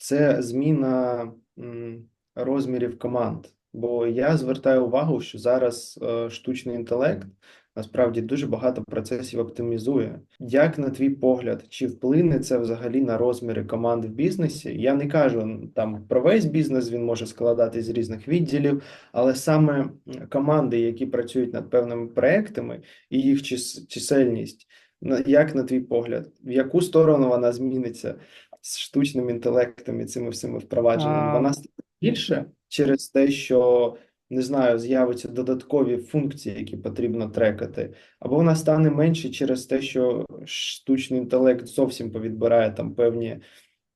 це зміна розмірів команд. Бо я звертаю увагу, що зараз е, штучний інтелект насправді дуже багато процесів оптимізує. Як на твій погляд, чи вплине це взагалі на розміри команд в бізнесі? Я не кажу там про весь бізнес, він може складатись з різних відділів, але саме команди, які працюють над певними проектами, і їх чис- чисельність, на- як на твій погляд, в яку сторону вона зміниться з штучним інтелектом і цими всіми впровадженнями? А, Вона стане більше через те, що не знаю, з'являться додаткові функції, які потрібно трекати, або вона стане менше через те, що штучний інтелект зовсім повідбирає там певні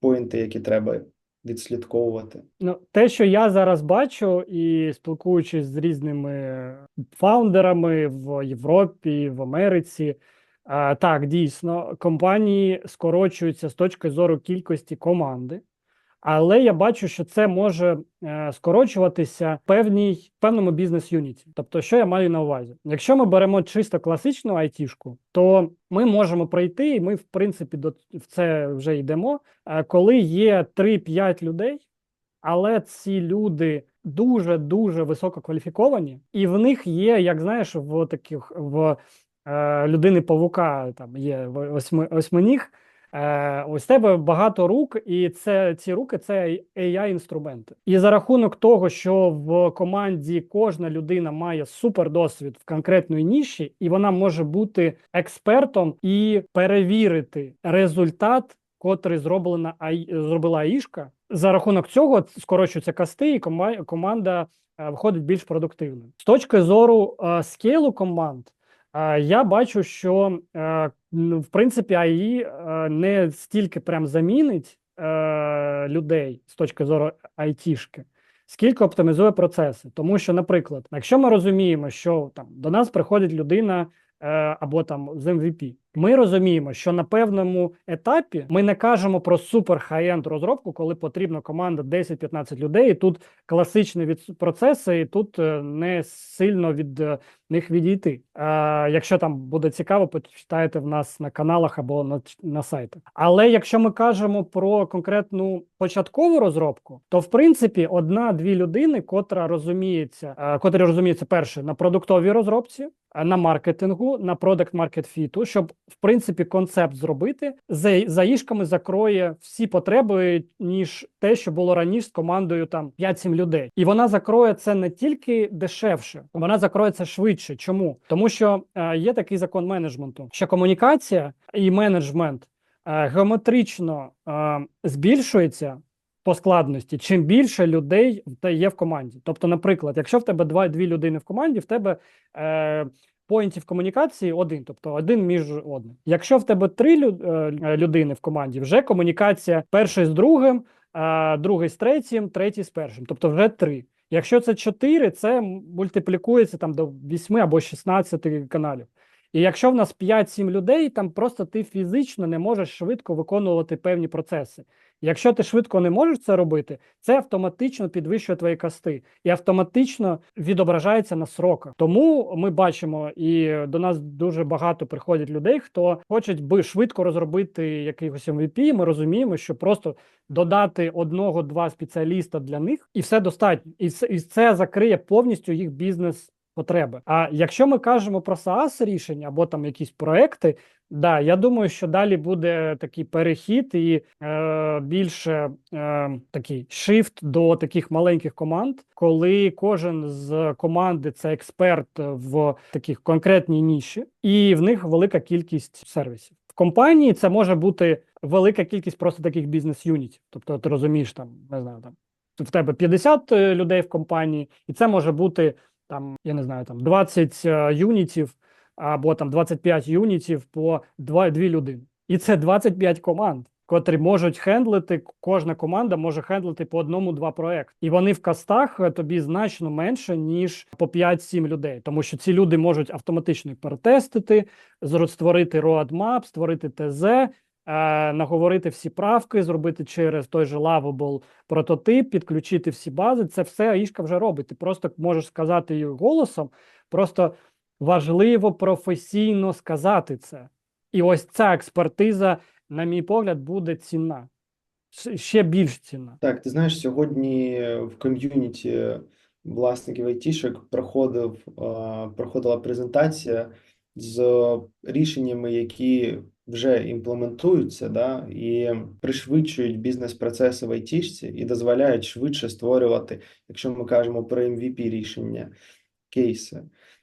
поінти, які треба відслідковувати. Ну, те, що я зараз бачу, і спілкуючись з різними фаундерами в Європі, в Америці, так, дійсно, компанії скорочуються з точки зору кількості команди, але я бачу, що це може е, скорочуватися в певній, певному бізнес-юніті. Тобто, що я маю на увазі? Якщо ми беремо чисто класичну айтішку, то ми можемо прийти, і ми, в принципі, до в це вже йдемо, е, коли є 3-5 людей, але ці люди дуже дуже високо кваліфіковані, і в них є, як знаєш, в таких в е, людини павука там є восьми, восьминіг. Е, ось тебе багато рук, і це ці руки це ai інструменти. І за рахунок того, що в команді кожна людина має супердосвід в конкретної ніші, і вона може бути експертом і перевірити результат, котрий зроблена зробила АІшка. За рахунок цього скорочуються касти, і команда е, виходить більш продуктивною. З точки зору е, скейлу команд, е, я бачу, що е, в принципі АІ е, не стільки прям замінить е, людей з точки зору айтішки, скільки оптимізує процеси. Тому що, наприклад, якщо ми розуміємо, що там до нас приходить людина е, або там з MVP, ми розуміємо, що на певному етапі ми не кажемо про супер хай-енд розробку, коли потрібна команда 10-15 людей. І тут класичні від процеси, і тут е, не сильно від е, них відійти. Е, якщо там буде цікаво, почитайте в нас на каналах або на, на сайтах. Але якщо ми кажемо про конкретну початкову розробку, то в принципі одна-дві людини, котра розуміється, е, котрі розуміються перше на продуктовій розробці, на маркетингу, на продакт маркет фіту, щоб в принципі концепт зробити, за заїжками закроє всі потреби, ніж те, що було раніше з командою там 5-7 людей. І вона закроє це не тільки дешевше, вона закроє це швидше. Чому? Тому що е, є такий закон менеджменту, що комунікація і менеджмент е, геометрично е, збільшується. По складності, чим більше людей є в команді. Тобто, наприклад, якщо в тебе два дві людини в команді, в тебе е, поінтів комунікації один, тобто один між одним. Якщо в тебе три лю- е, людини в команді, вже комунікація перший з другим, другий з третім, третій з першим, тобто вже три. Якщо це чотири, це мультиплікується там до 8 або 16 каналів. І якщо в нас 5-7 людей, там просто ти фізично не можеш швидко виконувати певні процеси. Якщо ти швидко не можеш це робити, це автоматично підвищує твої касти і автоматично відображається на сроках. Тому ми бачимо, і до нас дуже багато приходять людей, хто хочуть би швидко розробити якийсь MVP. Ми розуміємо, що просто додати одного-два спеціаліста для них, і все достатньо, і це закриє повністю їх бізнес. Потреби. А якщо ми кажемо про SaaS рішення або там якісь проекти, да, я думаю, що далі буде такий перехід і е, більше е, такий шифт до таких маленьких команд, коли кожен з команди це експерт в таких конкретній ніші, і в них велика кількість сервісів. В компанії це може бути велика кількість просто таких бізнес-юнітів. Тобто, ти розумієш, там не знаю, там в тебе 50 людей в компанії, і це може бути там, я не знаю, там 20 е, юнітів або там 25 юнітів по 2, 2 людини. І це 25 команд, котрі можуть хендлити. Кожна команда може хендлити по одному-два проекти. І вони в кастах е, тобі значно менше, ніж по 5-7 людей. Тому що ці люди можуть автоматично перетестити, створити roadmap, створити ТЗ, наговорити всі правки, зробити через той же Lovable прототип, підключити всі бази. Це все Аїшка вже робить. Ти просто можеш сказати її голосом. Просто важливо професійно сказати це. І ось ця експертиза, на мій погляд, буде цінна. Ще більш цінна. Так, ти знаєш, сьогодні в ком'юніті власників айтішок проходив, проходила презентація з рішеннями, які вже імплементуються, да, і пришвидшують бізнес-процеси в айтішці і дозволяють швидше створювати, якщо ми кажемо про MVP рішення, кейси.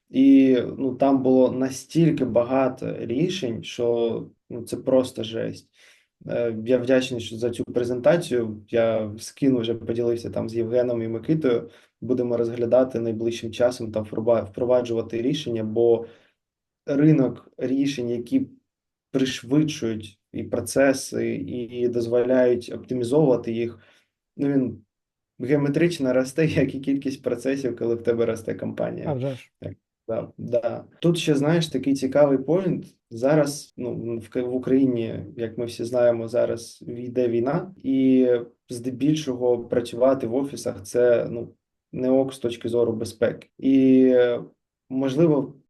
І ну, там було настільки багато рішень, що ну, це просто жесть. Е, Я вдячний за цю презентацію. Я скину вже поділився там з Євгеном і Микитою. Будемо розглядати найближчим часом та впроваджувати рішення, бо ринок рішень, які пришвидшують і процеси, і дозволяють оптимізовувати їх, ну він геометрично росте, як і кількість процесів, коли в тебе росте компанія. А вже ж. Да, да. Тут ще знаєш такий цікавий поінт. Зараз ну в, в Україні, як ми всі знаємо, зараз йде війна, і здебільшого працювати в офісах це ну не ок з точки зору безпеки. І можливо